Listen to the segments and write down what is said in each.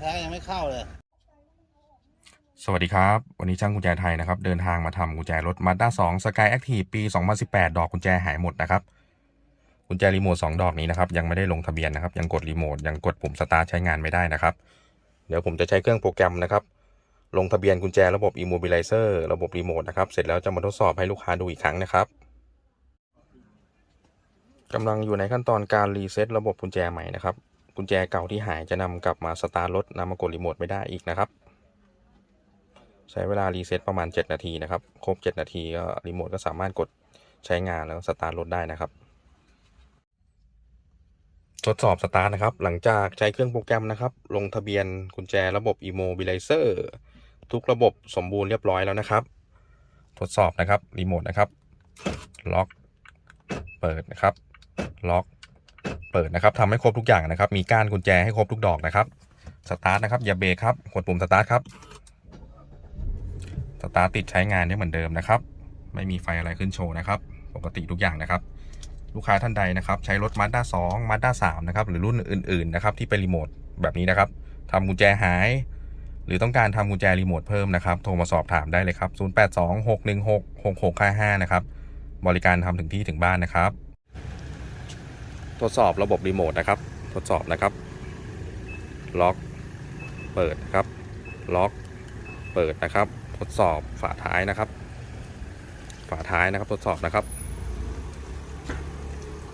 แท้ๆยังไม่เข้าเลย สวัสดีครับ วันนี้ช่างกุญแจไทยนะครับ เดินทางมาทำกุญแจรถ Mazda 2 Sky Active ปี 2018 ดอกกุญแจหายหมดนะครับ กุญแจรีโมท 2 ดอกนี้นะครับ ยังไม่ได้ลงทะเบียนนะครับ ยังกดรีโมท ยังกดปุ่มสตาร์ทใช้งานไม่ได้นะครับ เดี๋ยวผมจะใช้เครื่องโปรแกรมนะครับ ลงทะเบียนกุญแจระบบ Immobilizer ระบบรีโมทนะครับ เสร็จแล้วจะมาทดสอบให้ลูกค้าดูอีกครั้งนะครับกำลังอยู่ในขั้นตอนการรีเซ็ตระบบกุญแจใหม่นะครับ กุญแจเก่าที่หายจะนำกลับมาสตาร์ทรถนำมากดรีโมทไม่ได้อีกนะครับ ใช้เวลารีเซ็ตประมาณ 7 นาทีนะครับ ครบ 7 นาทีก็รีโมทก็สามารถกดใช้งานแล้วสตาร์ทรถได้นะครับ ทดสอบสตาร์ทนะครับ หลังจากใช้เครื่องโปรแกรมนะครับ ลงทะเบียนกุญแจระบบ Immobilizer ทุกระบบสมบูรณ์เรียบร้อยแล้วนะครับ ทดสอบนะครับรีโมทนะครับ ล็อก เปิดนะครับ ล็อก เปิดนะครับทำให้ครบทุกอย่างนะครับ มีก้านกุญแจให้ครบทุกดอกนะครับ สตาร์ทนะครับอย่าเบรกครับ กดปุ่มสตาร์ทครับ สตาร์ทติดใช้งานได้เหมือนเดิมนะครับ ไม่มีไฟอะไรขึ้นโชว์นะครับ ปกติทุกอย่างนะครับ ลูกค้าท่านใดนะครับ ใช้รถ Mazda 2 Mazda 3นะครับ หรือรุ่นอื่น ๆ นะครับ ที่เป็นรีโมทแบบนี้นะครับทำกุญแจหาย หรือต้องการทำกุญแจรีโมทเพิ่มนะครับ โทรมาสอบถามได้เลยครับ 0826166655 นะครับ บริการทำถึงที่ถึงบ้านนะครับ ทดสอบระบบรีโมทนะครับ ทดสอบนะครับ ล็อก เปิดนะครับ ล็อก เปิดนะครับ ทดสอบฝาท้ายนะครับ ฝาท้ายนะครับ ทดสอบนะครับ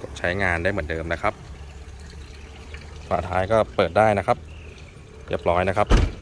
กดใช้งานได้เหมือนเดิมนะครับ ฝาท้ายก็เปิดได้นะครับ เรียบร้อยนะครับ